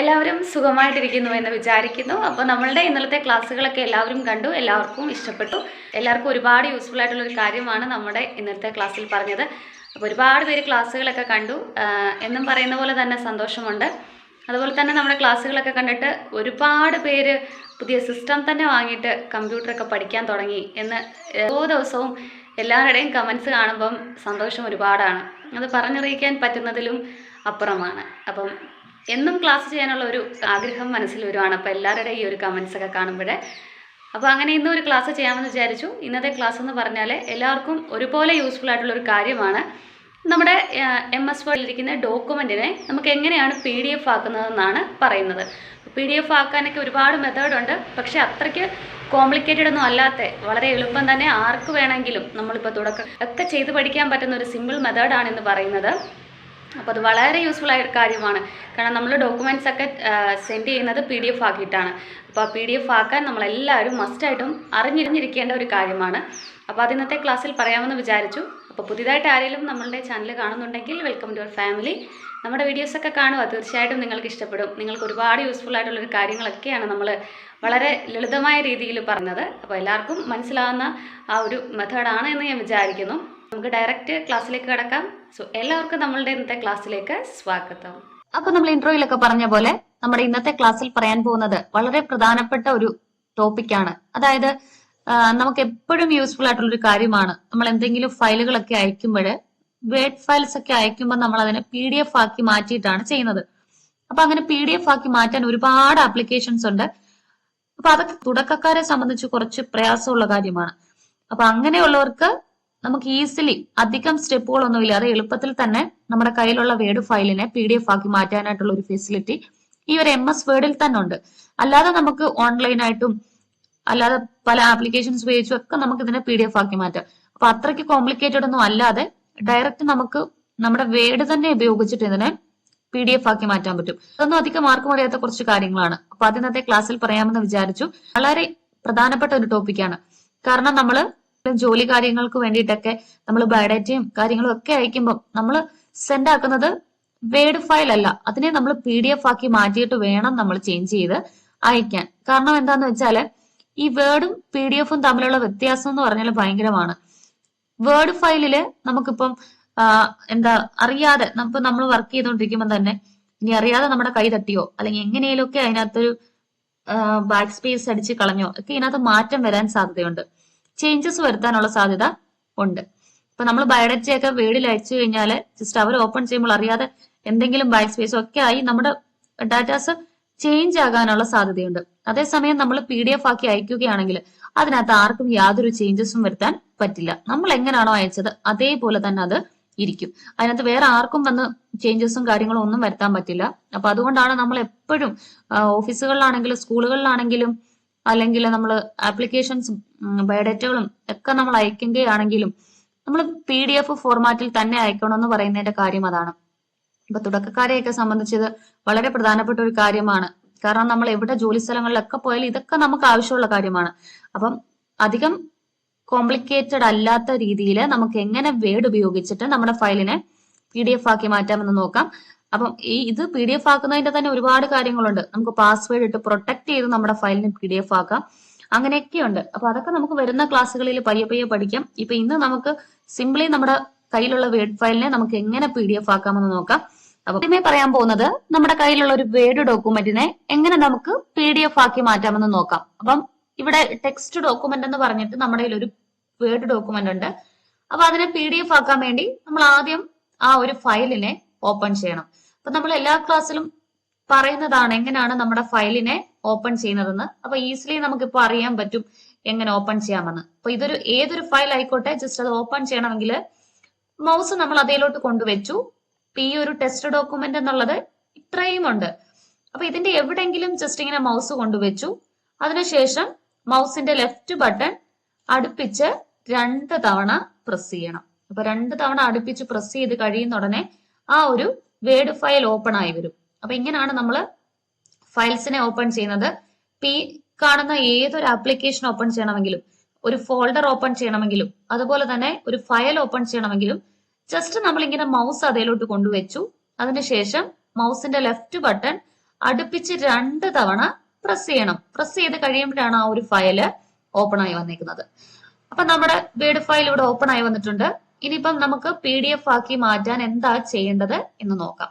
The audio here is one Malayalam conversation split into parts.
എല്ലാവരും സുഖമായിട്ടിരിക്കുന്നു എന്ന് വിചാരിക്കുന്നു. അപ്പോൾ നമ്മളുടെ ഇന്നലത്തെ ക്ലാസ്സുകളൊക്കെ എല്ലാവരും കണ്ടു എല്ലാവർക്കും ഇഷ്ടപ്പെട്ടു. എല്ലാവർക്കും ഒരുപാട് യൂസ്ഫുൾ ആയിട്ടുള്ള ഒരു കാര്യമാണ് നമ്മുടെ ഇന്നത്തെ ക്ലാസ്സിൽ പറഞ്ഞത്. അപ്പോൾ ഒരുപാട് പേര് ക്ലാസ്സുകളൊക്കെ കണ്ടു. എന്നും പറയുന്ന പോലെ തന്നെ സന്തോഷമുണ്ട്. അതുപോലെ തന്നെ നമ്മുടെ ക്ലാസ്സുകളൊക്കെ കണ്ടിട്ട് ഒരുപാട് പേര് പുതിയ സിസ്റ്റം തന്നെ വാങ്ങിയിട്ട് കമ്പ്യൂട്ടറൊക്കെ പഠിക്കാൻ തുടങ്ങി എന്ന് ഓരോ ദിവസവും എല്ലാവരുടെയും കമൻസ് കാണുമ്പം സന്തോഷം ഒരുപാടാണ്. അത് പറഞ്ഞറിയിക്കാൻ പറ്റുന്നതിലും അപ്പുറമാണ്. അപ്പം എന്നും ക്ലാസ് ചെയ്യാനുള്ള ഒരു ആഗ്രഹം മനസ്സിൽ വരുവാണ്. അപ്പോൾ എല്ലാവരുടെയും ഈ ഒരു കമൻസ് ഒക്കെ കാണുമ്പോഴേ. അപ്പോൾ അങ്ങനെ ഇന്നും ഒരു ക്ലാസ് ചെയ്യാമെന്ന് വിചാരിച്ചു. ഇന്നത്തെ ക്ലാസ് എന്ന് പറഞ്ഞാൽ എല്ലാവർക്കും ഒരുപോലെ യൂസ്ഫുൾ ആയിട്ടുള്ള ഒരു കാര്യമാണ്. നമ്മുടെ എം എസ് വേർഡിലിരിക്കുന്ന ഡോക്യുമെന്റിനെ നമുക്ക് എങ്ങനെയാണ് പി ഡി എഫ് ആക്കുന്നതെന്നാണ് പറയുന്നത്. പി ഡി എഫ് ആക്കാനൊക്കെ ഒരുപാട് മെത്തേഡുണ്ട് പക്ഷേ അത്രയ്ക്ക് കോംപ്ലിക്കേറ്റഡ് ഒന്നും അല്ലാത്ത വളരെ എളുപ്പം തന്നെ ആർക്ക് വേണമെങ്കിലും നമ്മളിപ്പോൾ തുടക്കം ഒക്കെ ചെയ്ത് പഠിക്കാൻ പറ്റുന്ന ഒരു സിമ്പിൾ മെത്തേഡാണ് എന്ന് പറയുന്നത്. അപ്പോൾ അത് വളരെ യൂസ്ഫുൾ ആയ ഒരു കാര്യമാണ്. കാരണം നമ്മൾ ഡോക്യുമെന്റ്സ് ഒക്കെ സെൻഡ് ചെയ്യുന്നത് പി ഡി എഫ് ആക്കിയിട്ടാണ്. അപ്പോൾ പി ഡി എഫ് ആക്കാൻ നമ്മളെല്ലാവരും മസ്റ്റായിട്ടും അറിഞ്ഞിരിഞ്ഞിരിക്കേണ്ട ഒരു കാര്യമാണ്. അപ്പോൾ അത് ഇന്നത്തെ ക്ലാസ്സിൽ പറയാമെന്ന് വിചാരിച്ചു. അപ്പോൾ പുതിയതായിട്ട് ആരെങ്കിലും നമ്മളുടെ ചാനൽ കാണുന്നുണ്ടെങ്കിൽ വെൽക്കം ടു അവർ ഫാമിലി നമ്മുടെ വീഡിയോസൊക്കെ കാണുക. തീർച്ചയായിട്ടും നിങ്ങൾക്ക് ഇഷ്ടപ്പെടും. നിങ്ങൾക്ക് ഒരുപാട് യൂസ്ഫുൾ ആയിട്ടുള്ളൊരു കാര്യങ്ങളൊക്കെയാണ് നമ്മൾ വളരെ ലളിതമായ രീതിയിൽ പറഞ്ഞത് അപ്പോൾ എല്ലാവർക്കും മനസ്സിലാവുന്ന ആ ഒരു മെത്തേഡാണ് എന്ന് ഞാൻ വിചാരിക്കുന്നു. നമുക്ക് ഡയറക്റ്റ് ക്ലാസ്സിലേക്ക് കിടക്കാം. സോ എല്ലാവർക്കും നമ്മളുടെ ഇന്നത്തെ ക്ലാസ്സിലേക്ക് സ്വാഗതം. അപ്പൊ നമ്മൾ ഇൻട്രോയിലൊക്കെ പറഞ്ഞ പോലെ നമ്മുടെ ഇന്നത്തെ ക്ലാസ്സിൽ പറയാൻ പോകുന്നത് വളരെ പ്രധാനപ്പെട്ട ഒരു ടോപ്പിക്കാണ് അതായത് നമുക്ക് എപ്പോഴും യൂസ്ഫുൾ ആയിട്ടുള്ള ഒരു കാര്യമാണ്. നമ്മൾ എന്തെങ്കിലും ഫയലുകളൊക്കെ അയക്കുമ്പോൾ വേർഡ് ഫയൽസ് ഒക്കെ അയക്കുമ്പോൾ നമ്മൾ അതിനെ പി ഡി എഫ് ആക്കി മാറ്റിയിട്ടാണ് ചെയ്യുന്നത്. അപ്പൊ അങ്ങനെ പി ഡി എഫ് ആക്കി മാറ്റാൻ ഒരുപാട് ആപ്ലിക്കേഷൻസ് ഉണ്ട്. അപ്പൊ അതൊക്കെ തുടക്കക്കാരെ സംബന്ധിച്ച് കുറച്ച് പ്രയാസമുള്ള കാര്യമാണ്. അപ്പൊ അങ്ങനെയുള്ളവർക്ക് നമുക്ക് ഈസിലി അധികം സ്റ്റെപ്പുകളൊന്നും ഇല്ലാതെ എളുപ്പത്തിൽ തന്നെ നമ്മുടെ കയ്യിലുള്ള വേർഡ് ഫയലിനെ പി ഡി എഫ് ആക്കി മാറ്റാനായിട്ടുള്ള ഒരു ഫെസിലിറ്റി ഈ ഒരു എം എസ് വേർഡിൽ തന്നെ ഉണ്ട്. അല്ലാതെ നമുക്ക് ഓൺലൈനായിട്ടും അല്ലാതെ പല ആപ്ലിക്കേഷൻസ് ഉപയോഗിച്ചും ഒക്കെ നമുക്ക് ഇതിനെ പി ഡി എഫ് ആക്കി മാറ്റാം. അപ്പൊ അത്രയ്ക്ക് കോംപ്ലിക്കേറ്റഡ് ഒന്നും അല്ലാതെ ഡയറക്റ്റ് നമുക്ക് നമ്മുടെ വേർഡ് തന്നെ ഉപയോഗിച്ചിട്ട് ഇതിനെ പി ഡി എഫ് ആക്കി മാറ്റാൻ പറ്റും. അതൊന്നും അധികം മാർക്ക് അറിയാത്ത കുറച്ച് കാര്യങ്ങളാണ്. അപ്പൊ അത് ഇന്നത്തെ ക്ലാസ്സിൽ പറയാമെന്ന് വിചാരിച്ചു. വളരെ പ്രധാനപ്പെട്ട ഒരു ടോപ്പിക്കാണ് കാരണം നമ്മൾ ജോലി കാര്യങ്ങൾക്ക് വേണ്ടിയിട്ടൊക്കെ നമ്മൾ ബയോഡേറ്റയും കാര്യങ്ങളും ഒക്കെ അയക്കുമ്പോൾ നമ്മൾ സെൻഡ് ആക്കുന്നത് വേർഡ് ഫയൽ അല്ല. അതിനെ നമ്മൾ പി ഡി എഫ് ആക്കി മാറ്റിയിട്ട് വേണം നമ്മൾ ചേഞ്ച് ചെയ്ത് അയക്കാൻ. കാരണം എന്താന്ന് വെച്ചാൽ ഈ വേർഡും പി ഡി എഫും തമ്മിലുള്ള വ്യത്യാസം എന്ന് പറഞ്ഞാൽ ഭയങ്കരമാണ്. വേർഡ് ഫയലിൽ നമുക്കിപ്പം എന്താ അറിയാതെ നമുക്ക് നമ്മൾ വർക്ക് ചെയ്തുകൊണ്ടിരിക്കുമ്പോൾ തന്നെ ഇനി അറിയാതെ നമ്മുടെ കൈ തട്ടിയോ അല്ലെങ്കിൽ എങ്ങനെയൊക്കെ അതിനകത്തൊരു ബാക്ക് സ്പേസ് അടിച്ച് കളഞ്ഞോ ഒക്കെ ഇതിനകത്ത് മാറ്റം വരാൻ സാധ്യതയുണ്ട്. ചേഞ്ചസ് വരുത്താനുള്ള സാധ്യത ഉണ്ട്. ഇപ്പൊ നമ്മൾ ബയോഡേറ്റ വേർഡിൽ അയച്ചു കഴിഞ്ഞാൽ ജസ്റ്റ് അവർ ഓപ്പൺ ചെയ്യുമ്പോൾ അറിയാതെ എന്തെങ്കിലും ബാക്ക് സ്പേസ് ഒക്കെ ആയി നമ്മുടെ ഡാറ്റാസ് ചേഞ്ച് ആകാനുള്ള സാധ്യതയുണ്ട്. അതേസമയം നമ്മൾ പി ഡി എഫ് ആക്കി അയക്കുകയാണെങ്കിൽ അതിനകത്ത് ആർക്കും യാതൊരു ചേഞ്ചസും വരുത്താൻ പറ്റില്ല. നമ്മൾ എങ്ങനെയാണോ അയച്ചത് അതേപോലെ തന്നെ അത് ഇരിക്കും. അതിനകത്ത് വേറെ ആർക്കും വന്ന് ചേഞ്ചസും കാര്യങ്ങളും ഒന്നും വരുത്താൻ പറ്റില്ല. അപ്പൊ അതുകൊണ്ടാണ് നമ്മൾ എപ്പോഴും ഓഫീസുകളിലാണെങ്കിലും സ്കൂളുകളിലാണെങ്കിലും അല്ലെങ്കിൽ നമ്മൾ ആപ്ലിക്കേഷൻസും ബയോഡേറ്റകളും ഒക്കെ നമ്മൾ അയക്കുകയാണെങ്കിലും നമ്മൾ പി ഡി എഫ് ഫോർമാറ്റിൽ തന്നെ അയക്കണമെന്ന് പറയുന്നതിന്റെ കാര്യം അതാണ്. ഇപ്പൊ തുടക്കക്കാരെയൊക്കെ സംബന്ധിച്ചത് വളരെ പ്രധാനപ്പെട്ട ഒരു കാര്യമാണ്. കാരണം നമ്മൾ എവിടെ ജോലി സ്ഥലങ്ങളിലൊക്കെ പോയാലും ഇതൊക്കെ നമുക്ക് ആവശ്യമുള്ള കാര്യമാണ്. അപ്പം അധികം കോംപ്ലിക്കേറ്റഡ് അല്ലാത്ത രീതിയിൽ നമുക്ക് എങ്ങനെ വേഡ് ഉപയോഗിച്ചിട്ട് നമ്മുടെ ഫയലിനെ പി ഡി എഫ് ആക്കി മാറ്റാമെന്ന് നോക്കാം. അപ്പം ഈ ഇത് പി ഡി എഫ് ആക്കുന്നതിന്റെ തന്നെ ഒരുപാട് കാര്യങ്ങളുണ്ട്. നമുക്ക് പാസ്വേഡ് ഇട്ട് പ്രൊട്ടക്ട് ചെയ്ത് നമ്മുടെ ഫയലിന് പി ഡി എഫ് ആക്കാം. അങ്ങനെയൊക്കെയുണ്ട്. അപ്പൊ അതൊക്കെ നമുക്ക് വരുന്ന ക്ലാസ്സുകളിൽ പയ്യെ പയ്യെ പഠിക്കാം. ഇപ്പൊ ഇന്ന് നമുക്ക് സിംപ്ലി നമ്മുടെ കയ്യിലുള്ള വേർഡ് ഫയലിനെ നമുക്ക് എങ്ങനെ പി ഡി എഫ് ആക്കാമെന്ന് നോക്കാം. അപ്പൊ ആദ്യമേ പറയാൻ പോകുന്നത് നമ്മുടെ കയ്യിലുള്ള ഒരു വേർഡ് ഡോക്യുമെന്റിനെ എങ്ങനെ നമുക്ക് പി ഡി എഫ് ആക്കി മാറ്റാമെന്ന് നോക്കാം. അപ്പം ഇവിടെ ടെക്സ്റ്റ് ഡോക്യുമെന്റ് എന്ന് പറഞ്ഞിട്ട് നമ്മുടെ ഒരു വേർഡ് ഡോക്യുമെന്റ് ഉണ്ട്. അപ്പൊ അതിനെ പി ഡി എഫ് ആക്കാൻ വേണ്ടി നമ്മൾ ആദ്യം ആ ഒരു ഫയലിനെ ഓപ്പൺ ചെയ്യണം. അപ്പൊ നമ്മൾ എല്ലാ ക്ലാസ്സിലും പറയുന്നതാണ് എങ്ങനെയാണ് നമ്മുടെ ഫയലിനെ ഓപ്പൺ ചെയ്യുന്നതെന്ന്. അപ്പൊ ഈസിലി നമുക്കിപ്പോൾ അറിയാൻ പറ്റും എങ്ങനെ ഓപ്പൺ ചെയ്യാമെന്ന്. അപ്പൊ ഇതൊരു ഏതൊരു ഫയൽ ആയിക്കോട്ടെ ജസ്റ്റ് അത് ഓപ്പൺ ചെയ്യണമെങ്കിൽ മൗസ് നമ്മൾ അതിലോട്ട് കൊണ്ടുവച്ചു. ഈ ഒരു ടെസ്റ്റ് ഡോക്യുമെന്റ് എന്നുള്ളത് ഇത്രയും ഉണ്ട്. അപ്പൊ ഇതിന്റെ എവിടെങ്കിലും ജസ്റ്റ് ഇങ്ങനെ മൗസ് കൊണ്ടുവച്ചു. അതിനുശേഷം മൗസിന്റെ ലെഫ്റ്റ് ബട്ടൺ അടുപ്പിച്ച് രണ്ട് തവണ പ്രസ് ചെയ്യണം. അപ്പൊ രണ്ട് തവണ അടുപ്പിച്ച് പ്രസ് ചെയ്ത് കഴിയുന്ന ഉടനെ ആ ഒരു വേർഡ് ഫയൽ ഓപ്പൺ ആയി വരും. അപ്പൊ ഇങ്ങനെയാണ് നമ്മൾ ഫയൽസിനെ ഓപ്പൺ ചെയ്യുന്നത്. പി കാണുന്ന ഏതൊരു ആപ്ലിക്കേഷൻ ഓപ്പൺ ചെയ്യണമെങ്കിലും ഒരു ഫോൾഡർ ഓപ്പൺ ചെയ്യണമെങ്കിലും അതുപോലെ തന്നെ ഒരു ഫയൽ ഓപ്പൺ ചെയ്യണമെങ്കിലും ജസ്റ്റ് നമ്മൾ ഇങ്ങനെ മൗസ് അതിലോട്ട് കൊണ്ടുവച്ചു. അതിനുശേഷം മൗസിന്റെ ലെഫ്റ്റ് ബട്ടൺ അടുപ്പിച്ച് രണ്ട് തവണ പ്രസ് ചെയ്യണം. പ്രസ് ചെയ്ത് കഴിയുമ്പോഴാണ് ആ ഒരു ഫയൽ ഓപ്പൺ ആയി വന്നിരിക്കുന്നത് അപ്പൊ നമ്മുടെ വേർഡ് ഫയൽ ഇവിടെ ഓപ്പൺ ആയി വന്നിട്ടുണ്ട്. ഇനിയിപ്പം നമുക്ക് പി ഡി എഫ് ആക്കി മാറ്റാൻ എന്താ ചെയ്യേണ്ടത് എന്ന് നോക്കാം.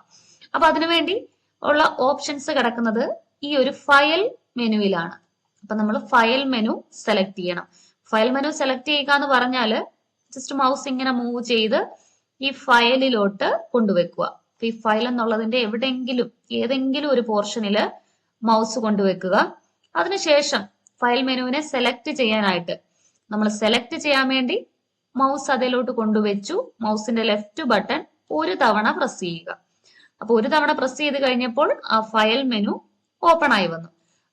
അപ്പൊ അതിനുവേണ്ടി ഉള്ള ഓപ്ഷൻസ് കിടക്കുന്നത് ഈ ഒരു ഫയൽ മെനുവിലാണ് അപ്പൊ നമ്മൾ ഫയൽ മെനു സെലക്ട് ചെയ്യണം. ഫയൽ മെനു സെലക്ട് ചെയ്യുക എന്ന് പറഞ്ഞാൽ ജസ്റ്റ് മൗസ് ഇങ്ങനെ മൂവ് ചെയ്ത് ഈ ഫയലിലോട്ട് കൊണ്ടുവെക്കുക. ഈ ഫയൽ എന്നുള്ളതിന്റെ എവിടെയെങ്കിലും ഏതെങ്കിലും ഒരു പോർഷനിൽ മൗസ് കൊണ്ടുവെക്കുക. അതിനുശേഷം ഫയൽ മെനുവിനെ സെലക്ട് ചെയ്യാനായിട്ട് നമ്മൾ സെലക്ട് ചെയ്യാൻ വേണ്ടി മൗസ് അതിലോട്ട് കൊണ്ടുവച്ചു. മൗസിന്റെ ലെഫ്റ്റ് ബട്ടൺ ഒരു തവണ പ്രസ് ചെയ്യുക. അപ്പൊ ഒരു തവണ പ്രസ് ചെയ്ത് കഴിഞ്ഞപ്പോൾ ആ ഫയൽ മെനു ഓപ്പൺ ആയി വന്നു.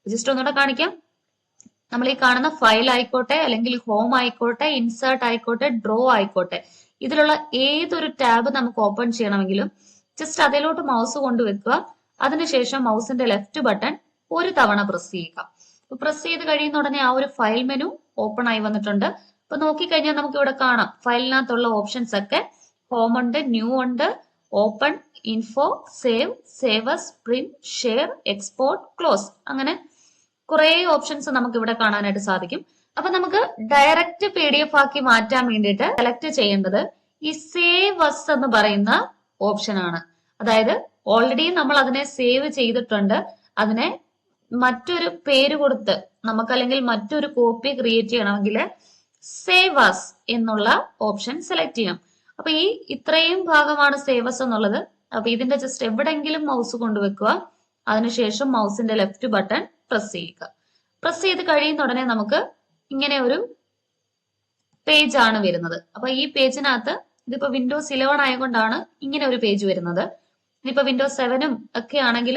ജസ്റ്റ് ഒന്നുകൂടെ കാണിക്കാം. നമ്മൾ ഈ കാണുന്ന ഫയൽ ആയിക്കോട്ടെ അല്ലെങ്കിൽ ഹോം ആയിക്കോട്ടെ ഇൻസേർട്ട് ആയിക്കോട്ടെ ഡ്രോ ആയിക്കോട്ടെ ഇതിലുള്ള ഏതൊരു ടാബ് നമുക്ക് ഓപ്പൺ ചെയ്യണമെങ്കിലും ജസ്റ്റ് അതിലോട്ട് മൗസ് കൊണ്ടുവെക്കുക. അതിനുശേഷം മൗസിന്റെ ലെഫ്റ്റ് ബട്ടൺ ഒരു തവണ പ്രസ് ചെയ്യുക. പ്രസ് ചെയ്ത് കഴിയുന്ന ഉടനെ ആ ഒരു ഫയൽ മെനു ഓപ്പൺ ആയി വന്നിട്ടുണ്ട്. അപ്പൊ നോക്കിക്കഴിഞ്ഞാൽ നമുക്ക് ഇവിടെ കാണാം. ഫയലിനകത്തുള്ള ഓപ്ഷൻസ് ഒക്കെ ഹോം ഉണ്ട് ന്യൂ ഉണ്ട് open info save save as print share export close അങ്ങനെ കുറെ ഓപ്ഷൻസ് നമുക്ക് ഇവിടെ കാണാനായിട്ട് സാധിക്കും. അപ്പൊ നമുക്ക് ഡയറക്റ്റ് പി ഡി എഫ് ആക്കി മാറ്റാൻ വേണ്ടിയിട്ട് സെലക്ട് ചെയ്യേണ്ടത് ഈ സേവ് അസ് എന്ന് പറയുന്ന ഓപ്ഷൻ ആണ്. അതായത് ഓൾറെഡി നമ്മൾ അതിനെ സേവ് ചെയ്തിട്ടുണ്ട്. അതിനെ മറ്റൊരു പേര് കൊടുത്ത് നമുക്ക് അല്ലെങ്കിൽ മറ്റൊരു കോപ്പി ക്രിയേറ്റ് ചെയ്യണമെങ്കിൽ സേവ് അസ് എന്നുള്ള ഓപ്ഷൻ സെലക്ട് ചെയ്യാം. അപ്പൊ ഈ ഇത്രയും ഭാഗമാണ് സേവ് അസ് എന്നുള്ളത്. അപ്പൊ ഇതിന്റെ ജസ്റ്റ് എവിടെങ്കിലും മൗസ് കൊണ്ടുവെക്കുക. അതിനുശേഷം മൗസിന്റെ ലെഫ്റ്റ് ബട്ടൺ പ്രസ് ചെയ്യുക. പ്രസ് ചെയ്ത് കഴിയുന്ന ഉടനെ നമുക്ക് ഇങ്ങനെ ഒരു പേജ് ആണ് വരുന്നത്. അപ്പൊ ഈ പേജിനകത്ത് ഇതിപ്പോ വിൻഡോസ് ഇലവൺ ആയതുകൊണ്ടാണ് ഇങ്ങനെ ഒരു പേജ് വരുന്നത്. ഇനിയിപ്പോ വിൻഡോസ് സെവനും ഒക്കെ ആണെങ്കിൽ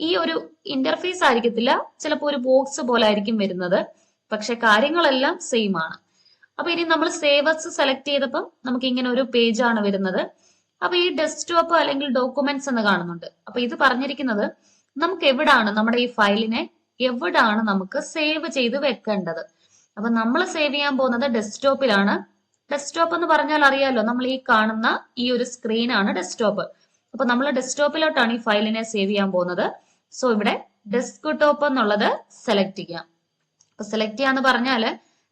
ഈ ഒരു ഇന്റർഫേസ് ആയിരിക്കത്തില്ല. ചിലപ്പോൾ ഒരു ബോക്സ് പോലെ ആയിരിക്കും വരുന്നത്. പക്ഷെ കാര്യങ്ങളെല്ലാം സെയിം ആണ്. അപ്പൊ ഇനി നമ്മൾ സേവസ് സെലക്ട് ചെയ്തപ്പോൾ നമുക്ക് ഇങ്ങനെ ഒരു പേജ് ആണ് വരുന്നത്. അപ്പൊ ഈ ഡെസ്ക്ടോപ്പ് അല്ലെങ്കിൽ ഡോക്യുമെന്റ്സ് എന്ന് കാണുന്നുണ്ട്. അപ്പൊ ഇത് പറഞ്ഞിരിക്കുന്നത് നമുക്ക് എവിടാണ് നമ്മുടെ ഈ ഫയലിനെ എവിടാണ് നമുക്ക് സേവ് ചെയ്ത് വെക്കേണ്ടത്? അപ്പൊ നമ്മൾ സേവ് ചെയ്യാൻ പോകുന്നത് ഡെസ്ക്ടോപ്പിലാണ് ഡെസ്ക്ടോപ്പ് എന്ന് പറഞ്ഞാൽ അറിയാലോ നമ്മൾ ഈ കാണുന്ന ഈ ഒരു സ്ക്രീനാണ് ഡെസ്ക്ടോപ്പ് അപ്പൊ നമ്മൾ ഡെസ്ക്ടോപ്പിലോട്ടാണ് ഈ ഫയലിനെ സേവ് ചെയ്യാൻ പോകുന്നത്. സോ ഇവിടെ ഡെസ്ക് ടോപ്പ് എന്നുള്ളത് സെലക്ട് ചെയ്യാം. അപ്പൊ സെലക്ട് ചെയ്യാന്ന് പറഞ്ഞാൽ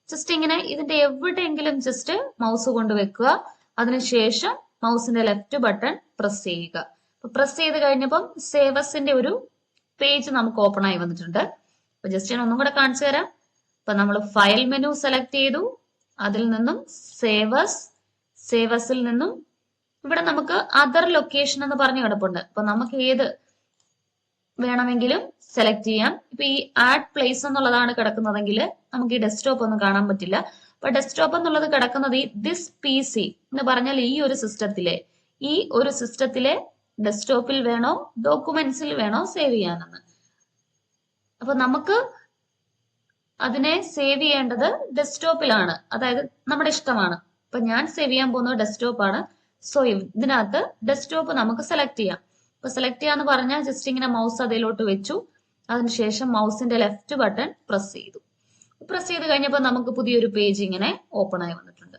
ജസ്റ്റ് ഇങ്ങനെ ഇതിന്റെ എവിടെയെങ്കിലും ജസ്റ്റ് മൗസ് കൊണ്ട് വെക്കുക. അതിനുശേഷം മൗസിന്റെ ലെഫ്റ്റ് ബട്ടൺ പ്രസ് ചെയ്യുക. പ്രസ് ചെയ്ത് കഴിഞ്ഞപ്പം സേവസിന്റെ ഒരു പേജ് നമുക്ക് ഓപ്പൺ ആയി വന്നിട്ടുണ്ട്. അപ്പൊ ജസ്റ്റ് ഞാൻ ഒന്നും കൂടെ കാണിച്ചു തരാം. അപ്പൊ നമ്മൾ ഫയൽ മെനു സെലക്ട് ചെയ്തു. അതിൽ നിന്നും സേവസ് സേവസിൽ നിന്നും ഇവിടെ നമുക്ക് അതർ ലൊക്കേഷൻ എന്ന് പറഞ്ഞ് കിടപ്പുണ്ട്. അപ്പൊ നമുക്ക് ഏത് വേണമെങ്കിലും സെലക്ട് ചെയ്യാം. ഇപ്പൊ ഈ ആഡ് പ്ലേസ് എന്നുള്ളതാണ് കിടക്കുന്നതെങ്കിൽ നമുക്ക് ഈ ഡെസ്ക്ടോപ്പ് ഒന്നും കാണാൻ പറ്റില്ല. അപ്പൊ ഡെസ്ക്ടോപ്പ് എന്നുള്ളത് കിടക്കുന്നത് ഈ ദിസ് പി സി എന്ന് പറഞ്ഞാൽ ഈ ഒരു സിസ്റ്റത്തിലെ ഈ ഒരു സിസ്റ്റത്തിലെ ഡെസ്ക്ടോപ്പിൽ വേണോ ഡോക്യുമെന്റ്സിൽ വേണോ സേവ് ചെയ്യാനെന്ന് അപ്പൊ നമുക്ക് അതിനെ സേവ് ചെയ്യേണ്ടത് ഡെസ്ക്ടോപ്പിലാണ് അതായത് നമ്മുടെ ഇഷ്ടമാണ്. അപ്പൊ ഞാൻ സേവ് ചെയ്യാൻ പോകുന്നത് ഡെസ്ക്ടോപ്പ് ആണ്. സോ ഇതിനകത്ത് ഡെസ്ക്ടോപ്പ് നമുക്ക് സെലക്ട് ചെയ്യാം. അപ്പൊ സെലക്ട് ചെയ്യാന്ന് പറഞ്ഞാൽ ജസ്റ്റ് ഇങ്ങനെ മൗസ് അതിലോട്ട് വെച്ചു. അതിനുശേഷം മൗസിന്റെ ലെഫ്റ്റ് ബട്ടൺ പ്രസ് ചെയ്തു. പ്രസ് ചെയ്ത് കഴിഞ്ഞപ്പോൾ നമുക്ക് പുതിയൊരു പേജ് ഇങ്ങനെ ഓപ്പൺ ആയി വന്നിട്ടുണ്ട്.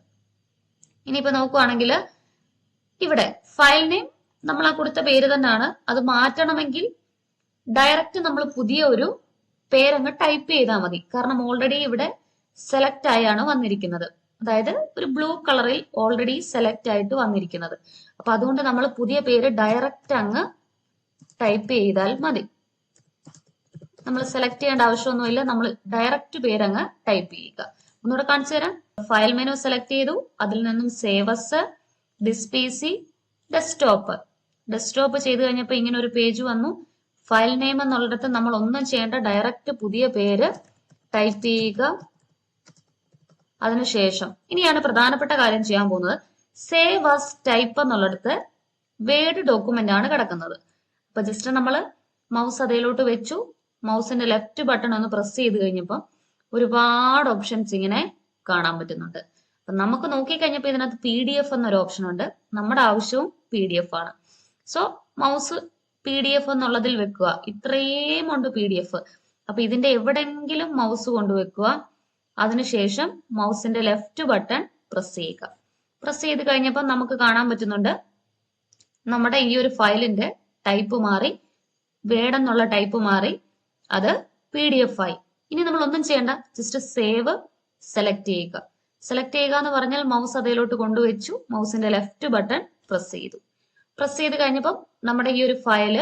ഇനിയിപ്പോ നോക്കുവാണെങ്കിൽ ഇവിടെ ഫയൽ നെയിം നമ്മൾ ആ കൊടുത്ത പേര് തന്നെയാണ്. അത് മാറ്റണമെങ്കിൽ ഡയറക്റ്റ് നമ്മൾ പുതിയ ഒരു പേരങ്ങ് ടൈപ്പ് ചെയ്താൽ മതി. കാരണം ഓൾറെഡി ഇവിടെ സെലക്ട് ആയാണ് വന്നിരിക്കുന്നത്. അതായത് ഒരു ബ്ലൂ കളറിൽ ഓൾറെഡി സെലക്ട് ആയിട്ട് വന്നിരിക്കുന്നത്. അപ്പൊ അതുകൊണ്ട് നമ്മൾ പുതിയ പേര് ഡയറക്റ്റ് അങ്ങ് ടൈപ്പ് ചെയ്താൽ മതി. നമ്മൾ സെലക്ട് ചെയ്യേണ്ട ആവശ്യമൊന്നുമില്ല. നമ്മൾ ഡയറക്റ്റ് പേരങ്ങ് ടൈപ്പ് ചെയ്യുക. ഒന്നുകൂടെ കാണിച്ചു തരാം. ഫയൽ മെനു സെലക്ട് ചെയ്തു. അതിൽ നിന്നും സേവസ് ഡിസ്പിസി ഡെസ്ക്ടോപ്പ് ഡെസ്ക്ടോപ്പ് ചെയ്ത് കഴിഞ്ഞപ്പോൾ ഇങ്ങനെ ഒരു പേജ് വന്നു. ഫയൽ നെയിം എന്നുള്ളിടത്ത് നമ്മൾ ഒന്നും ചെയ്യേണ്ട ഡയറക്റ്റ് പുതിയ പേര് ടൈപ്പ് ചെയ്യുക. അതിനുശേഷം ഇനിയാണ് പ്രധാനപ്പെട്ട കാര്യം ചെയ്യാൻ പോകുന്നത്. സേവ് അസ് ടൈപ്പ് എന്നുള്ളിടത്ത് വേർഡ് ഡോക്യുമെന്റ് ആണ് കിടക്കുന്നത്. അപ്പൊ ജസ്റ്റ് നമ്മൾ മൗസ് അതേലോട്ട് വെച്ചു. മൗസിന്റെ ലെഫ്റ്റ് ബട്ടൺ ഒന്ന് പ്രസ് ചെയ്ത് കഴിഞ്ഞപ്പോൾ ഒരുപാട് ഓപ്ഷൻസ് ഇങ്ങനെ കാണാൻ പറ്റുന്നുണ്ട്. അപ്പൊ നമുക്ക് നോക്കിക്കഴിഞ്ഞപ്പോൾ ഇതിനകത്ത് പി ഡി എഫ് എന്നൊരു ഓപ്ഷൻ ഉണ്ട്. നമ്മുടെ ആവശ്യവും പി ഡി എഫ് ആണ്. So mouse P D F എന്നുള്ളതിൽ വെക്കുക. ഇത്രയും ഉണ്ട് പി ഡി എഫ് അപ്പൊ ഇതിന്റെ എവിടെങ്കിലും മൗസ് കൊണ്ടുവെക്കുക അതിനുശേഷം മൗസിന്റെ ലെഫ്റ്റ് ബട്ടൺ പ്രസ് ചെയ്യുക. പ്രസ് ചെയ്ത് കഴിഞ്ഞപ്പോൾ നമുക്ക് കാണാൻ പറ്റുന്നുണ്ട് നമ്മുടെ ഈ ഒരു ഫയലിന്റെ ടൈപ്പ് മാറി വേഡ് എന്നുള്ള ടൈപ്പ് മാറി അത് പി ഡി എഫ് ആയി. ഇനി നമ്മൾ ഒന്നും ചെയ്യേണ്ട ജസ്റ്റ് സേവ് സെലക്ട് ചെയ്യുക. സെലക്ട് ചെയ്യുക എന്ന് പറഞ്ഞാൽ മൗസ് അതിലോട്ട് കൊണ്ടുവച്ചു മൗസിന്റെ ലെഫ്റ്റ് ബട്ടൺ പ്രസ് ചെയ്തു. പ്രസ് ചെയ്ത് കഴിഞ്ഞപ്പോൾ നമ്മുടെ ഈ ഒരു ഫയൽ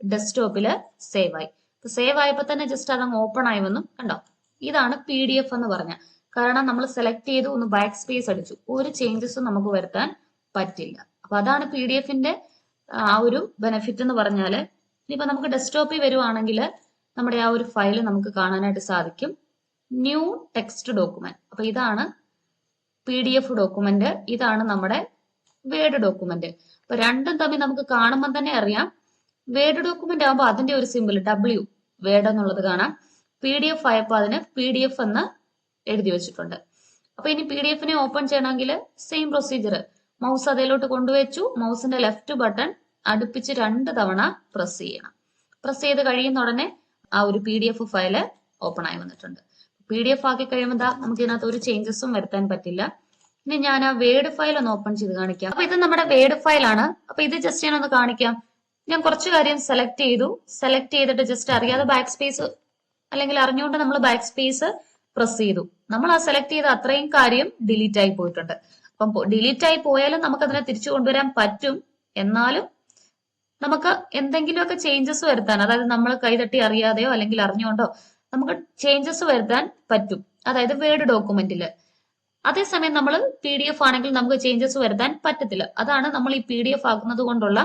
ഡെസ്ക്ടോപ്പിൽ സേവ് ആയി. സേവ് ആയപ്പോൾ തന്നെ ജസ്റ്റ് അതങ്ങ് ഓപ്പൺ ആയി വന്നു. കണ്ടോ? ഇതാണ് പി ഡി എഫ് എന്ന് പറഞ്ഞ. കാരണം നമ്മൾ സെലക്ട് ചെയ്ത് ഒന്ന് ബാക്ക് സ്പേസ് അടിച്ചു. ഒരു ചേഞ്ചസും നമുക്ക് വരുത്താൻ പറ്റില്ല. അപ്പൊ അതാണ് പി ഡി എഫിന്റെ ആ ഒരു ബെനിഫിറ്റ് എന്ന് പറഞ്ഞാൽ. ഇനിയിപ്പോ നമുക്ക് ഡെസ്ക്ടോപ്പിൽ വരുവാണെങ്കിൽ നമ്മുടെ ആ ഒരു ഫയൽ നമുക്ക് കാണാനായിട്ട് സാധിക്കും. ന്യൂ ടെക്സ്റ്റ് ഡോക്യുമെന്റ് അപ്പൊ ഇതാണ് പി ഡി എഫ് ഡോക്യുമെന്റ് ഇതാണ് നമ്മുടെ വേർഡ് ഡോക്യുമെന്റ് അപ്പൊ രണ്ടും തമ്മിൽ നമുക്ക് കാണുമ്പോൾ തന്നെ അറിയാം. വേർഡ് ഡോക്യുമെന്റ് ആകുമ്പോൾ അതിന്റെ ഒരു സിമ്പിൾ ഡബ്ല്യു വേർഡ് എന്നുള്ളത് കാണാം. പി ഡി എഫ് ആയപ്പോൾ അതിന് പി ഡി എഫ് എന്ന് എഴുതി വെച്ചിട്ടുണ്ട്. അപ്പൊ ഇനി പി ഡി എഫിനെ ഓപ്പൺ ചെയ്യണമെങ്കിൽ സെയിം പ്രൊസീജിയർ മൗസ് അതിലോട്ട് കൊണ്ടുവച്ചു. മൗസിന്റെ ലെഫ്റ്റ് ബട്ടൺ അടുപ്പിച്ച് രണ്ട് തവണ പ്രസ് ചെയ്യണം. പ്രസ് ചെയ്ത് കഴിയുന്ന ഉടനെ ആ ഒരു P D F file open ആയി വന്നിട്ടുണ്ട്. പി ഡി എഫ് ആക്കി കഴിയുമ്പോൾ നമുക്ക് ഇതിനകത്ത് ഒരു ചേഞ്ചസും വരുത്താൻ പറ്റില്ല. ഇനി ഞാൻ ആ വേർഡ് ഫയൽ ഒന്ന് ഓപ്പൺ ചെയ്ത് കാണിക്കാം. അപ്പൊ ഇത് നമ്മുടെ വേർഡ് ഫയലാണ് അപ്പൊ ഇത് ജസ്റ്റ് ഞാൻ ഒന്ന് കാണിക്കാം. ഞാൻ കുറച്ച് കാര്യം സെലക്ട് ചെയ്തു. സെലക്ട് ചെയ്തിട്ട് ജസ്റ്റ് അറിയാതെ ബാക്ക് സ്പേസ് അല്ലെങ്കിൽ അറിഞ്ഞുകൊണ്ട് നമ്മൾ ബാക്ക് സ്പേസ് പ്രസ് ചെയ്തു. നമ്മൾ ആ സെലക്ട് ചെയ്ത അത്രയും കാര്യം ഡിലീറ്റ് ആയി പോയിട്ടുണ്ട്. അപ്പം ഡിലീറ്റ് ആയി പോയാലും നമുക്ക് അതിനെ തിരിച്ചു കൊണ്ടുവരാൻ പറ്റും. എന്നാലും നമുക്ക് എന്തെങ്കിലുമൊക്കെ ചേഞ്ചസ് വരുത്താൻ അതായത് നമ്മൾ കൈതട്ടി അറിയാതെയോ അല്ലെങ്കിൽ അറിഞ്ഞുകൊണ്ടോ നമുക്ക് ചേഞ്ചസ് വരുത്താൻ പറ്റും. അതായത് വേർഡ് ഡോക്യുമെന്റിൽ അതേസമയം നമ്മൾ പി ഡി എഫ് ആണെങ്കിൽ നമുക്ക് ചേഞ്ചസ് വരുത്താൻ പറ്റത്തില്ല. അതാണ് നമ്മൾ ഈ പി ഡി എഫ് ആക്കുന്നത് കൊണ്ടുള്ള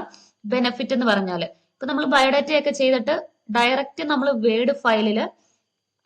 ബെനിഫിറ്റ് എന്ന് പറഞ്ഞാൽ. ഇപ്പൊ നമ്മൾ ബയോഡാറ്റ ഒക്കെ ചെയ്തിട്ട് ഡയറക്റ്റ് നമ്മൾ വേർഡ് ഫയലിൽ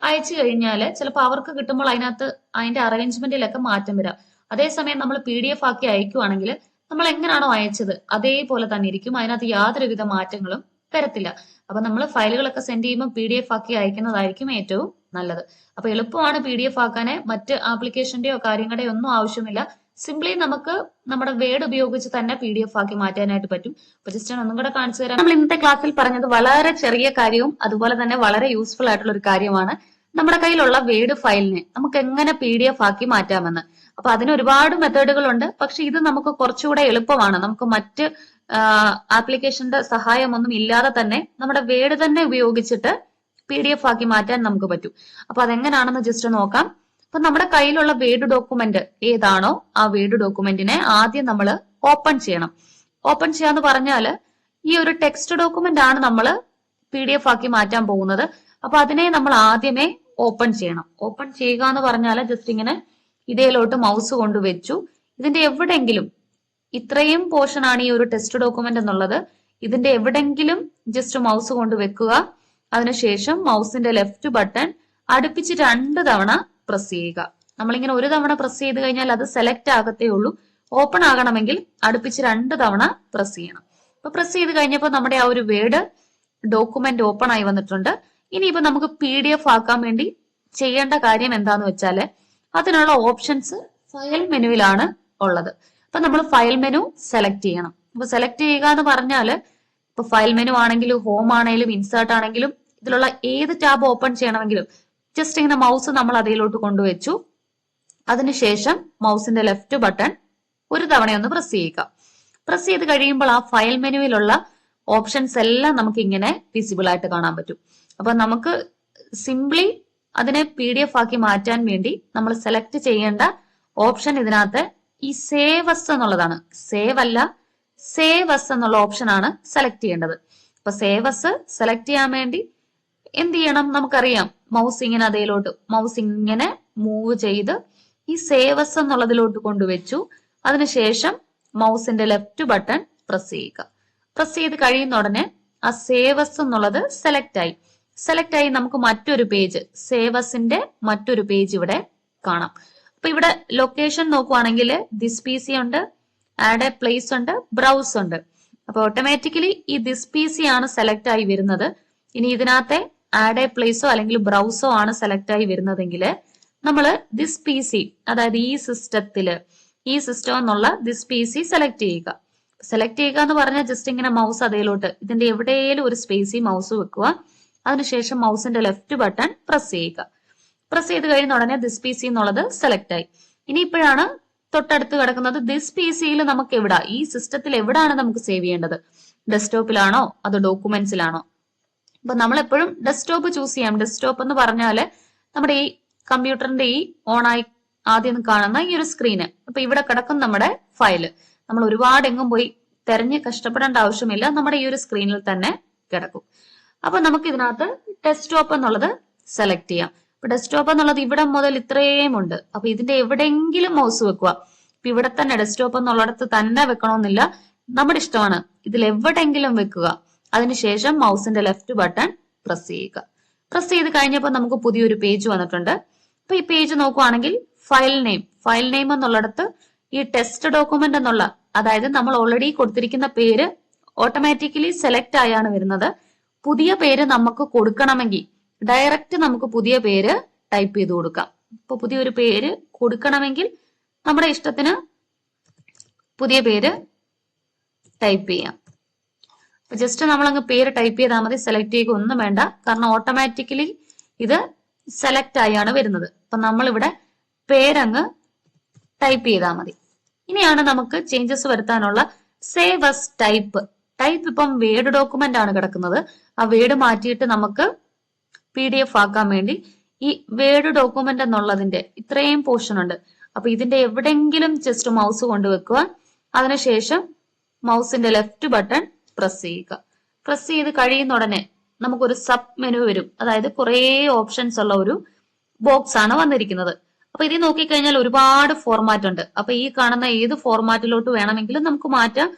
അയച്ചു കഴിഞ്ഞാൽ ചിലപ്പോൾ അവർക്ക് കിട്ടുമ്പോൾ അതിനകത്ത് അതിന്റെ അറേഞ്ച്മെന്റിലൊക്കെ മാറ്റം വരാം. അതേസമയം നമ്മൾ പി ഡി എഫ് ആക്കി അയക്കുവാണെങ്കിൽ നമ്മൾ എങ്ങനെയാണോ അയച്ചത് അതേപോലെ തന്നെ ഇരിക്കും. അതിനകത്ത് യാതൊരുവിധ മാറ്റങ്ങളും വരത്തില്ല. അപ്പൊ നമ്മൾ ഫയലുകളൊക്കെ സെൻഡ് ചെയ്യുമ്പോൾ പി ഡി എഫ് ആക്കി അയക്കുന്നതായിരിക്കും ഏറ്റവും നല്ലത്. അപ്പൊ എളുപ്പമാണ് പി ഡി എഫ് ആക്കാനെ. മറ്റ് ആപ്ലിക്കേഷന്റെയോ കാര്യങ്ങളുടെയോ ഒന്നും ആവശ്യമില്ല. സിംപ്ലി നമുക്ക് നമ്മുടെ വേർഡ് ഉപയോഗിച്ച് തന്നെ പി ഡി എഫ് ആക്കി മാറ്റാനായിട്ട് പറ്റും. അപ്പൊ ജസ്റ്റ് ഞാൻ ഒന്നും കൂടെ കാണിച്ചു തരാം. നമ്മൾ ഇന്നത്തെ ക്ലാസ്സിൽ പറഞ്ഞത് വളരെ ചെറിയ കാര്യവും അതുപോലെ തന്നെ വളരെ യൂസ്ഫുൾ ആയിട്ടുള്ള ഒരു കാര്യമാണ്. നമ്മുടെ കയ്യിലുള്ള വേർഡ് ഫയലിനെ നമുക്ക് എങ്ങനെ പി ഡി എഫ് ആക്കി മാറ്റാമെന്ന്. അപ്പൊ അതിന് ഒരുപാട് മെത്തേഡുകളുണ്ട് പക്ഷെ ഇത് നമുക്ക് കുറച്ചുകൂടെ എളുപ്പമാണ്. നമുക്ക് മറ്റ് ആപ്ലിക്കേഷന്റെ സഹായമൊന്നും ഇല്ലാതെ തന്നെ നമ്മുടെ വേർഡ് തന്നെ ഉപയോഗിച്ചിട്ട് പി ഡി എഫ് ആക്കി മാറ്റാൻ നമുക്ക് പറ്റും. അപ്പൊ അതെങ്ങനെയാണെന്ന് ജസ്റ്റ് നോക്കാം. അപ്പൊ നമ്മുടെ കയ്യിലുള്ള വേർഡ് ഡോക്യുമെന്റ് ഏതാണോ ആ വേർഡ് ഡോക്യുമെന്റിനെ ആദ്യം നമ്മൾ ഓപ്പൺ ചെയ്യണം. ഓപ്പൺ ചെയ്യാന്ന് പറഞ്ഞാൽ ഈ ഒരു ടെക്സ്റ്റ് ഡോക്യുമെന്റ് ആണ് നമ്മൾ പി ഡി എഫ് ആക്കി മാറ്റാൻ പോകുന്നത്. അപ്പൊ അതിനെ നമ്മൾ ആദ്യമേ ഓപ്പൺ ചെയ്യണം. ഓപ്പൺ ചെയ്യുക എന്ന് പറഞ്ഞാൽ ജസ്റ്റ് ഇങ്ങനെ ഇതേലോട്ട് മൗസ് കൊണ്ട് വെച്ചു. ഇതിന്റെ എവിടെങ്കിലും ഇത്രയും പോർഷൻ ആണ് ഈ ഒരു ടെസ്റ്റ് ഡോക്യുമെന്റ് എന്നുള്ളത്. ഇതിന്റെ എവിടെങ്കിലും ജസ്റ്റ് മൗസ് കൊണ്ട് വെക്കുക. അതിനുശേഷം മൗസിന്റെ ലെഫ്റ്റ് ബട്ടൺ അടുപ്പിച്ച് രണ്ട് തവണ പ്രസ് ചെയ്യുക. നമ്മളിങ്ങനെ ഒരു തവണ പ്രസ് ചെയ്ത് കഴിഞ്ഞാൽ അത് സെലക്ട് ആകത്തേ ഉള്ളൂ. ഓപ്പൺ ആകണമെങ്കിൽ അടുപ്പിച്ച് രണ്ട് തവണ പ്രസ് ചെയ്യണം. അപ്പൊ പ്രസ് ചെയ്ത് കഴിഞ്ഞപ്പോൾ നമ്മുടെ ആ ഒരു വേർഡ് ഡോക്യുമെന്റ് ഓപ്പൺ ആയി വന്നിട്ടുണ്ട്. ഇനിയിപ്പോ നമുക്ക് പി ഡി എഫ് ആക്കാൻ വേണ്ടി ചെയ്യേണ്ട കാര്യം എന്താന്ന് വെച്ചാൽ അതിനുള്ള ഓപ്ഷൻസ് ഫയൽ മെനുവിലാണ് ഉള്ളത്. അപ്പൊ നമ്മൾ ഫയൽ മെനു സെലക്ട് ചെയ്യണം. അപ്പൊ സെലക്ട് ചെയ്യുക എന്ന് പറഞ്ഞാൽ ഇപ്പൊ ഫയൽ മെനു ആണെങ്കിലും ഹോം ആണെങ്കിലും ഇൻസേർട്ട് ആണെങ്കിലും ഇതിലുള്ള ഏത് ടാബ് ഓപ്പൺ ചെയ്യണമെങ്കിലും ജസ്റ്റ് ഇങ്ങനെ മൗസ് നമ്മൾ അതിലോട്ട് കൊണ്ടുവച്ചു. അതിനുശേഷം മൗസിന്റെ ലെഫ്റ്റ് ബട്ടൺ ഒരു തവണയൊന്ന് പ്രസ് ചെയ്യുക. പ്രസ് ചെയ്ത് കഴിയുമ്പോൾ ആ ഫയൽ മെനുവിലുള്ള ഓപ്ഷൻസ് എല്ലാം നമുക്ക് ഇങ്ങനെ വിസിബിൾ ആയിട്ട് കാണാൻ പറ്റും. അപ്പൊ നമുക്ക് സിംപ്ലി അതിനെ പി ഡി എഫ് ആക്കി മാറ്റാൻ വേണ്ടി നമ്മൾ സെലക്ട് ചെയ്യേണ്ട ഓപ്ഷൻ ഇതിനകത്ത് ഈ സേവ് എസ് എന്നുള്ളതാണ്. സേവ് അല്ല സേവ് എസ് എന്നുള്ള ഓപ്ഷൻ ആണ് സെലക്ട് ചെയ്യേണ്ടത്. അപ്പൊ സേവ് എസ് സെലക്ട് ചെയ്യാൻ വേണ്ടി എന്ത് ചെയ്യണം? നമുക്കറിയാം. മൗസ് ഇങ്ങനെ അതേലോട്ട് മൗസ് ഇങ്ങനെ മൂവ് ചെയ്ത് ഈ സേവസ് എന്നുള്ളതിലോട്ട് കൊണ്ടുവച്ചു. അതിനുശേഷം മൗസിന്റെ ലെഫ്റ്റ് ബട്ടൺ പ്രസ് ചെയ്യുക. പ്രസ് ചെയ്ത് കഴിയുന്ന ഉടനെ ആ സേവസ് എന്നുള്ളത് സെലക്ട് ആയി. സെലക്ട് ആയി നമുക്ക് മറ്റൊരു പേജ് സേവസിന്റെ മറ്റൊരു പേജ് ഇവിടെ കാണാം. അപ്പൊ ഇവിടെ ലൊക്കേഷൻ നോക്കുവാണെങ്കിൽ ദിസ് പി സി ഉണ്ട് ആഡ് എ പ്ലേസ് ഉണ്ട് ബ്രൗസ് ഉണ്ട്. അപ്പൊ ഓട്ടോമാറ്റിക്കലി ഈ ദിസ് പി സി ആണ് സെലക്ട് ആയി വരുന്നത്. ഇനി ഇതിനകത്തെ ആഡ് എ പ്ലേസോ അല്ലെങ്കിൽ ബ്രൗസോ ആണ് സെലക്ട് ആയി വരുന്നതെങ്കിൽ നമ്മൾ ദിസ് പി സി അതായത് ഈ സിസ്റ്റത്തിൽ ഈ സിസ്റ്റം എന്നുള്ള ദിസ് പി സി സെലക്ട് ചെയ്യുക. സെലക്ട് ചെയ്യുക എന്ന് പറഞ്ഞാൽ ജസ്റ്റ് ഇങ്ങനെ മൗസ് അതേലോട്ട് ഇതിന്റെ എവിടെയെങ്കിലും ഒരു സ്പേസിൽ മൗസ് വെക്കുക. അതിനുശേഷം മൗസിന്റെ ലെഫ്റ്റ് ബട്ടൺ പ്രസ് ചെയ്യുക. പ്രസ് ചെയ്ത് കഴിയുന്ന ഉടനെ ദിസ് പി സി എന്നുള്ളത് സെലക്ട് ആയി. ഇനി ഇപ്പോഴാണ് തൊട്ടടുത്ത് കിടക്കുന്നത് ദിസ് പി സിയിൽ നമുക്ക് എവിടെ? ഈ സിസ്റ്റത്തിൽ എവിടെയാണ് നമുക്ക് സേവ് ചെയ്യേണ്ടത്? ഡെസ്ക്ടോപ്പിലാണോ അതോ ഡോക്യുമെന്റ്സിലാണോ അപ്പൊ നമ്മൾ എപ്പോഴും ഡെസ്ക്ടോപ്പ് ചൂസ് ചെയ്യാം. ഡെസ്ക്ടോപ്പ് എന്ന് പറഞ്ഞാൽ നമ്മുടെ ഈ കമ്പ്യൂട്ടറിന്റെ ഈ ഓണായി ആദ്യം കാണുന്ന ഈ ഒരു സ്ക്രീന് അപ്പൊ ഇവിടെ കിടക്കും നമ്മുടെ ഫയൽ നമ്മൾ ഒരുപാട് എങ്ങും പോയി തെരഞ്ഞ് കഷ്ടപ്പെടേണ്ട ആവശ്യമില്ല. നമ്മുടെ ഈ ഒരു സ്ക്രീനിൽ തന്നെ കിടക്കും. അപ്പൊ നമുക്ക് ഇതിനകത്ത് ഡെസ്ക്ടോപ്പ് എന്നുള്ളത് സെലക്ട് ചെയ്യാം. അപ്പൊ ഡെസ്ക്ടോപ്പ് എന്നുള്ളത് ഇവിടെ മുതൽ ഇത്രയും ഉണ്ട്. അപ്പൊ ഇതിന്റെ എവിടെയെങ്കിലും മൗസ് വെക്കുക. ഇപ്പൊ ഇവിടെ തന്നെ ഡെസ്ക്ടോപ്പ് എന്നുള്ളിടത്ത് തന്നെ വെക്കണമെന്നില്ല. നമ്മുടെ ഇഷ്ടമാണ്. ഇതിൽ എവിടെയെങ്കിലും വെക്കുക. അതിനുശേഷം മൗസിന്റെ ലെഫ്റ്റ് ബട്ടൺ പ്രസ് ചെയ്യുക. പ്രസ് ചെയ്ത് കഴിഞ്ഞപ്പോൾ നമുക്ക് പുതിയൊരു പേജ് വന്നിട്ടുണ്ട്. അപ്പൊ ഈ പേജ് നോക്കുവാണെങ്കിൽ ഫയൽ നെയിം. ഫയൽ നെയിം എന്നുള്ളിടത്ത് ഈ ടെസ്റ്റ് ഡോക്യുമെന്റ് എന്നുള്ള അതായത് നമ്മൾ ഓൾറെഡി കൊടുത്തിരിക്കുന്ന പേര് ഓട്ടോമാറ്റിക്കലി സെലക്ട് ആയാണ് വരുന്നത്. പുതിയ പേര് നമുക്ക് കൊടുക്കണമെങ്കിൽ ഡയറക്റ്റ് നമുക്ക് പുതിയ പേര് ടൈപ്പ് ചെയ്ത് കൊടുക്കാം. ഇപ്പൊ പുതിയൊരു പേര് കൊടുക്കണമെങ്കിൽ നമ്മുടെ ഇഷ്ടത്തിന് പുതിയ പേര് ടൈപ്പ് ചെയ്യാം. അപ്പൊ ജസ്റ്റ് നമ്മൾ അങ്ങ് പേര് ടൈപ്പ് ചെയ്താൽ മതി സെലക്ട് ചെയ്യുക ഒന്നും വേണ്ട. കാരണം ഓട്ടോമാറ്റിക്കലി ഇത് സെലക്ട് ആയാണ് വരുന്നത്. അപ്പൊ നമ്മളിവിടെ പേരങ്ങ് ടൈപ്പ് ചെയ്താൽ മതി. ഇനിയാണ് നമുക്ക് ചേഞ്ചസ് വരുത്താനുള്ള സേവ് അസ് ടൈപ്പ് ടൈപ്പ് ഇപ്പം വേർഡ് ഡോക്യുമെന്റ് ആണ് കിടക്കുന്നത്. ആ വേർഡ് മാറ്റിയിട്ട് നമുക്ക് പി ഡി എഫ് ആക്കാൻ വേണ്ടി ഈ വേർഡ് ഡോക്യുമെന്റ് എന്നുള്ളതിന്റെ ഇത്രയും പോർഷൻ ഉണ്ട്. അപ്പൊ ഇതിന്റെ എവിടെങ്കിലും ജസ്റ്റ് മൗസ് കൊണ്ടുവെക്കുക അതിനുശേഷം മൗസിന്റെ ലെഫ്റ്റ് ബട്ടൺ പ്രസ് ചെയ്യുക. പ്രസ് ചെയ്ത് കഴിയുന്ന ഉടനെ നമുക്കൊരു സബ് മെനു വരും. അതായത് കുറേ ഓപ്ഷൻസ് ഉള്ള ഒരു ബോക്സ് ആണ് വന്നിരിക്കുന്നത്. അപ്പൊ ഇതിൽ നോക്കിക്കഴിഞ്ഞാൽ ഒരുപാട് ഫോർമാറ്റ് ഉണ്ട്. അപ്പൊ ഈ കാണുന്ന ഏത് ഫോർമാറ്റിലോട്ട് വേണമെങ്കിലും നമുക്ക് മാറ്റാം.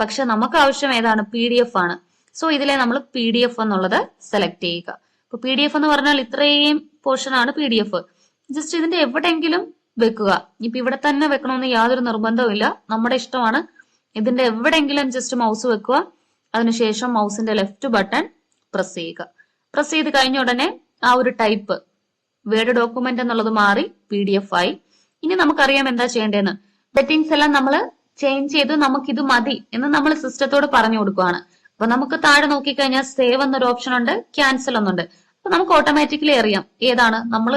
പക്ഷെ നമുക്ക് ആവശ്യം ഏതാണ്? പി ഡി എഫ് ആണ്. സോ ഇതിലെ നമ്മൾ പി ഡി എഫ് എന്നുള്ളത് സെലക്ട് ചെയ്യുക. അപ്പൊ പി ഡി എഫ് എന്ന് പറഞ്ഞാൽ ഇത്രയും പോർഷൻ ആണ് പി ഡി എഫ് ജസ്റ്റ് ഇതിന്റെ എവിടെയെങ്കിലും വെക്കുക. ഇപ്പൊ ഇവിടെ തന്നെ വെക്കണമെന്ന് യാതൊരു നിർബന്ധവും നമ്മുടെ ഇഷ്ടമാണ്. ഇതിന്റെ എവിടെയെങ്കിലും ജസ്റ്റ് മൗസ് വെക്കുക. അതിനുശേഷം മൗസിന്റെ ലെഫ്റ്റ് ബട്ടൺ പ്രസ് ചെയ്യുക. പ്രസ് ചെയ്ത് കഴിഞ്ഞ ഉടനെ ആ ഒരു ടൈപ്പ് വേർഡ് ഡോക്യുമെന്റ് എന്നുള്ളത് മാറി പി ഡി എഫ് ആയി. ഇനി നമുക്കറിയാം എന്താ ചെയ്യേണ്ടതെന്ന്. സെറ്റിംഗ്സ് എല്ലാം നമ്മൾ ചേഞ്ച് ചെയ്ത് നമുക്കിത് മതി എന്ന് നമ്മൾ സിസ്റ്റത്തോട് പറഞ്ഞു കൊടുക്കുകയാണ് അപ്പൊ നമുക്ക് താഴെ നോക്കിക്കഴിഞ്ഞാൽ സേവ് എന്നൊരു ഓപ്ഷൻ ഉണ്ട് ക്യാൻസൽ എന്നുണ്ട്. അപ്പൊ നമുക്ക് ഓട്ടോമാറ്റിക്കലി അറിയാം ഏതാണ് നമ്മൾ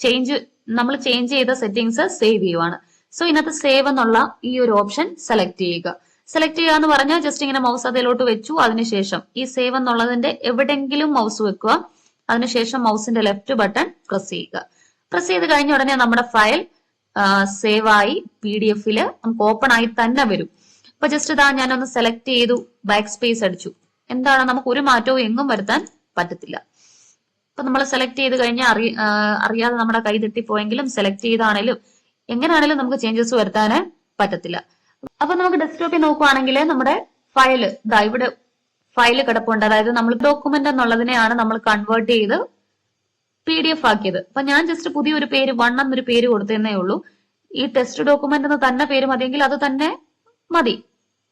ചേഞ്ച് നമ്മൾ ചേഞ്ച് ചെയ്ത സെറ്റിങ്സ് സേവ് ചെയ്യുവാണ്. സോ ഇതിനകത്ത് സേവ് എന്നുള്ള ഈ ഒരു ഓപ്ഷൻ സെലക്ട് ചെയ്യുക. സെലക്ട് ചെയ്യുക എന്ന് പറഞ്ഞാൽ ജസ്റ്റ് ഇങ്ങനെ മൗസ് അതിലോട്ട് വെച്ചു. അതിനുശേഷം ഈ സേവ് എന്നുള്ളതിന്റെ എവിടെങ്കിലും മൗസ് വെക്കുക. അതിനുശേഷം മൗസിന്റെ ലെഫ്റ്റ് ബട്ടൺ പ്രസ് ചെയ്യുക. പ്രസ് ചെയ്ത് കഴിഞ്ഞ ഉടനെ നമ്മുടെ ഫയൽ സേവ് ആയി പി ഡി എഫിൽ നമുക്ക് ഓപ്പൺ ആയി തന്നെ വരും. അപ്പൊ ജസ്റ്റ് ഇതാ ഞാനൊന്ന് സെലക്ട് ചെയ്തു ബാക്ക് സ്പേസ് അടിച്ചു. എന്താണ്? നമുക്ക് ഒരു മാറ്റവും എങ്ങും വരുത്താൻ പറ്റത്തില്ല. അപ്പൊ നമ്മൾ സെലക്ട് ചെയ്ത് കഴിഞ്ഞാൽ അറി അറിയാതെ നമ്മുടെ കൈ തെറ്റിപ്പോയെങ്കിലും സെലക്ട് ചെയ്താണേലും എങ്ങനെയാണേലും നമുക്ക് ചേഞ്ചസ് വരുത്താൻ പറ്റത്തില്ല. അപ്പൊ നമുക്ക് ഡെസ്ക്ടോപ്പിൽ നോക്കുവാണെങ്കിൽ നമ്മുടെ ഫയൽ ഇതാ ഇവിടെ ഫയൽ കിടപ്പുണ്ട്. അതായത് നമ്മൾ ഡോക്യുമെന്റ് എന്നുള്ളതിനെയാണ് നമ്മൾ കൺവേർട്ട് ചെയ്ത് പി ഡി എഫ് ആക്കിയത്. അപ്പൊ ഞാൻ ജസ്റ്റ് പുതിയൊരു പേര് വൺ എന്നൊരു പേര് കൊടുത്തേന്നേ ഉള്ളൂ. ഈ ടെസ്റ്റ് ഡോക്യുമെന്റ് എന്ന് തന്നെ പേര് മതിയെങ്കിൽ അത് തന്നെ മതി.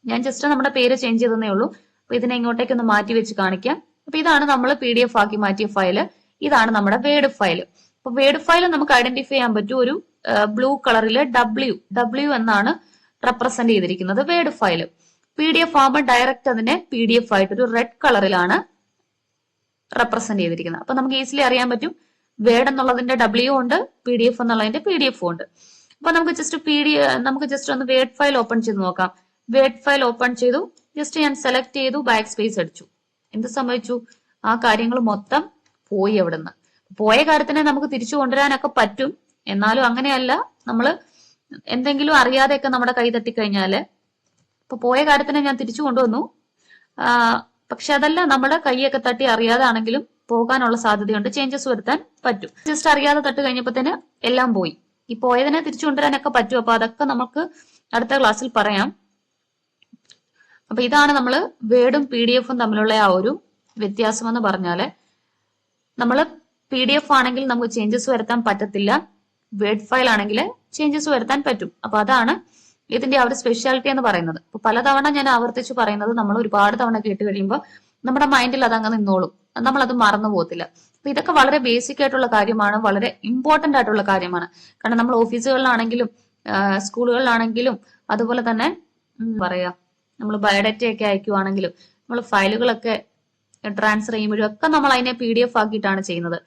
ഞാൻ ജസ്റ്റ് നമ്മുടെ പേര് ചേഞ്ച് ചെയ്തതേ ഉള്ളൂ. അപ്പൊ ഇതിനെ ഇങ്ങോട്ടേക്ക് ഒന്ന് മാറ്റി വെച്ച് കാണിക്കാം. അപ്പൊ ഇതാണ് നമ്മൾ പി ഡി എഫ് ആക്കി മാറ്റിയ ഫയൽ ഇതാണ് നമ്മുടെ വേഡ് ഫയൽ അപ്പൊ വേഡ് ഫയൽ നമുക്ക് ഐഡന്റിഫൈ ചെയ്യാൻ പറ്റും. ഒരു ബ്ലൂ കളറിൽ ഡബ്ല്യു ഡബ്ല്യു എന്നാണ് റെപ്രസെന്റ് ചെയ്തിരിക്കുന്നത് word file P D F ആകുമ്പോൾ ഡയറക്റ്റ് അതിനെ പി ഡി എഫ് ആയിട്ട് ഒരു റെഡ് കളറിലാണ് റെപ്രസെന്റ് ചെയ്തിരിക്കുന്നത്. അപ്പൊ നമുക്ക് ഈസിലി അറിയാൻ പറ്റും. വേർഡ് എന്നുള്ളതിന്റെ ഡബ്ല്യു ഉണ്ട് പി ഡി എഫ് എന്നുള്ളതിന്റെ പി ഡി എഫ് ഉണ്ട്. അപ്പൊ നമുക്ക് ജസ്റ്റ് പി ഡി നമുക്ക് ജസ്റ്റ് ഒന്ന് വേർഡ് ഫയൽ ഓപ്പൺ ചെയ്ത് നോക്കാം. വേർഡ് ഫയൽ ഓപ്പൺ ചെയ്തു. ജസ്റ്റ് ഞാൻ സെലക്ട് ചെയ്തു ബാക്ക് സ്പേസ് അടിച്ചു. എന്ത് സംഭവിച്ചു? ആ കാര്യങ്ങൾ മൊത്തം പോയി അവിടുന്ന്. പോയ കാര്യത്തിനെ നമുക്ക് തിരിച്ചു കൊണ്ടുവരാനൊക്കെ പറ്റും. എന്നാലും അങ്ങനെയല്ല. നമ്മൾ എന്തെങ്കിലും അറിയാതെയൊക്കെ നമ്മുടെ കൈ തട്ടിക്കഴിഞ്ഞാൽ ഇപ്പൊ പോയ കാര്യത്തിനെ ഞാൻ തിരിച്ചു കൊണ്ടുവന്നു. പക്ഷെ അതല്ല നമ്മുടെ കൈയൊക്കെ തട്ടി അറിയാതാണെങ്കിലും പോകാനുള്ള സാധ്യതയുണ്ട്. ചേഞ്ചസ് വരുത്താൻ പറ്റും. ജസ്റ്റ് അറിയാതെ തട്ട് തന്നെ എല്ലാം പോയി. ഈ പോയതിനെ തിരിച്ചു കൊണ്ടുവരാനൊക്കെ പറ്റും അപ്പൊ അതൊക്കെ നമുക്ക് അടുത്ത ക്ലാസ്സിൽ പറയാം. അപ്പൊ ഇതാണ് നമ്മൾ വേർഡും പി ഡി എഫും തമ്മിലുള്ള ആ ഒരു വ്യത്യാസം എന്ന് പറഞ്ഞാൽ നമ്മൾ പി ഡി എഫ് ആണെങ്കിൽ നമുക്ക് ചേഞ്ചസ് വരുത്താൻ പറ്റത്തില്ല. വേർഡ് ഫയൽ ആണെങ്കിൽ ചേഞ്ചസ് വരുത്താൻ പറ്റും. അപ്പൊ അതാണ് ഇതിന്റെ ആ ഒരു സ്പെഷ്യാലിറ്റി എന്ന് പറയുന്നത്. അപ്പൊ പലതവണ ഞാൻ ആവർത്തിച്ച് പറയുന്നത് നമ്മൾ ഒരുപാട് തവണ കേട്ട് കഴിയുമ്പോൾ നമ്മുടെ മൈൻഡിൽ അതങ്ങ് നിന്നോളും. നമ്മൾ അത് മറന്നു പോകത്തില്ല. അപ്പൊ ഇതൊക്കെ വളരെ ബേസിക് ആയിട്ടുള്ള കാര്യമാണ് വളരെ ഇമ്പോർട്ടന്റ് ആയിട്ടുള്ള കാര്യമാണ്. കാരണം നമ്മൾ ഓഫീസുകളിലാണെങ്കിലും സ്കൂളുകളിലാണെങ്കിലും അതുപോലെ തന്നെ പറയാ നമ്മൾ ബയോഡേറ്റ ഒക്കെ അയക്കുവാണെങ്കിലും നമ്മൾ ഫയലുകളൊക്കെ ട്രാൻസ്ഫർ ചെയ്യുമ്പോഴും ഒക്കെ നമ്മൾ അതിനെ പി ഡി എഫ് ആക്കിയിട്ടാണ് ചെയ്യുന്നത്.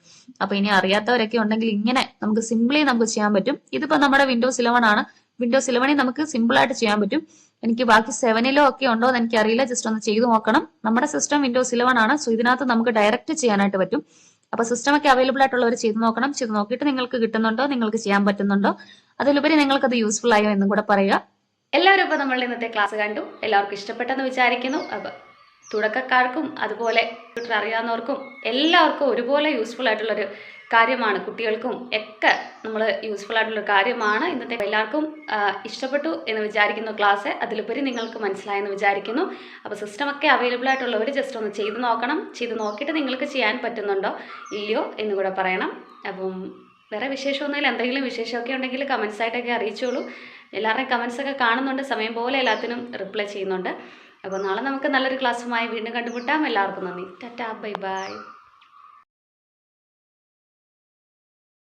അപ്പൊ ഇനി അറിയാത്തവരൊക്കെ ഉണ്ടെങ്കിൽ ഇങ്ങനെ നമുക്ക് സിമ്പിളി നമുക്ക് ചെയ്യാൻ പറ്റും. ഇതിപ്പോ നമ്മുടെ വിൻഡോസ് ഇലവൻ ആണ്. വിൻഡോസ് ഇലവനിൽ നമുക്ക് സിമ്പിൾ ആയിട്ട് ചെയ്യാൻ പറ്റും. എനിക്ക് ബാക്കി സെവനിലോ ഒക്കെ ഉണ്ടോ എന്ന് എനിക്കറിയില്ല. ജസ്റ്റ് ഒന്ന് ചെയ്തു നോക്കണം. നമ്മുടെ സിസ്റ്റം വിൻഡോസ് ഇലവൻ ആണ്. സോ ഇതിനകത്ത് നമുക്ക് ഡയറക്റ്റ് ചെയ്യാനായിട്ട് പറ്റും. അപ്പൊ സിസ്റ്റം ഒക്കെ അവൈലബിൾ ആയിട്ടുള്ളവർ ചെയ്ത് നോക്കണം. ചെയ്ത് നോക്കിയിട്ട് നിങ്ങൾക്ക് കിട്ടുന്നുണ്ടോ? നിങ്ങൾക്ക് ചെയ്യാൻ പറ്റുന്നുണ്ടോ? അതിലുപരി നിങ്ങൾക്ക് അത് യൂസ്ഫുൾ ആയോ എന്നും കൂടെ പറയുക. എല്ലാവരും ഇപ്പൊ നമ്മൾ ഇന്നത്തെ ക്ലാസ് കണ്ടു. എല്ലാവർക്കും ഇഷ്ടപ്പെട്ടെന്ന് വിചാരിക്കുന്നു. അപ്പോൾ തുടക്കക്കാർക്കും അതുപോലെ കമ്പ്യൂട്ടർ അറിയാവുന്നവർക്കും എല്ലാവർക്കും ഒരുപോലെ യൂസ്ഫുൾ ആയിട്ടുള്ളൊരു കാര്യമാണ് കുട്ടികൾക്കും ഒക്കെ നമ്മൾ യൂസ്ഫുൾ ആയിട്ടുള്ളൊരു കാര്യമാണ്. ഇന്നത്തെ എല്ലാവർക്കും ഇഷ്ടപ്പെട്ടു എന്ന് വിചാരിക്കുന്നു ക്ലാസ് അതിലുപരി നിങ്ങൾക്ക് മനസ്സിലായെന്ന് വിചാരിക്കുന്നു. അപ്പോൾ സിസ്റ്റമൊക്കെ അവൈലബിൾ ആയിട്ടുള്ളവർ ജസ്റ്റ് ഒന്ന് ചെയ്ത് നോക്കണം. ചെയ്ത് നോക്കിയിട്ട് നിങ്ങൾക്ക് ചെയ്യാൻ പറ്റുന്നുണ്ടോ ഇല്ലയോ എന്ന് കൂടെ പറയണം. അപ്പം വേറെ വിശേഷമൊന്നുമില്ല. എന്തെങ്കിലും വിശേഷമൊക്കെ ഉണ്ടെങ്കിൽ കമൻസ് ആയിട്ടൊക്കെ അറിയിച്ചോളൂ. എല്ലാവരുടെയും കമൻസൊക്കെ കാണുന്നുണ്ട്. സമയം പോലെ എല്ലാത്തിനും റിപ്ലൈ ചെയ്യുന്നുണ്ട്. അപ്പോൾ നാളെ നമുക്ക് നല്ലൊരു ക്ലാസ്സുമായി വീണ്ടും കണ്ടുമുട്ടാം. എല്ലാവർക്കും നന്ദി. Tata bye bye.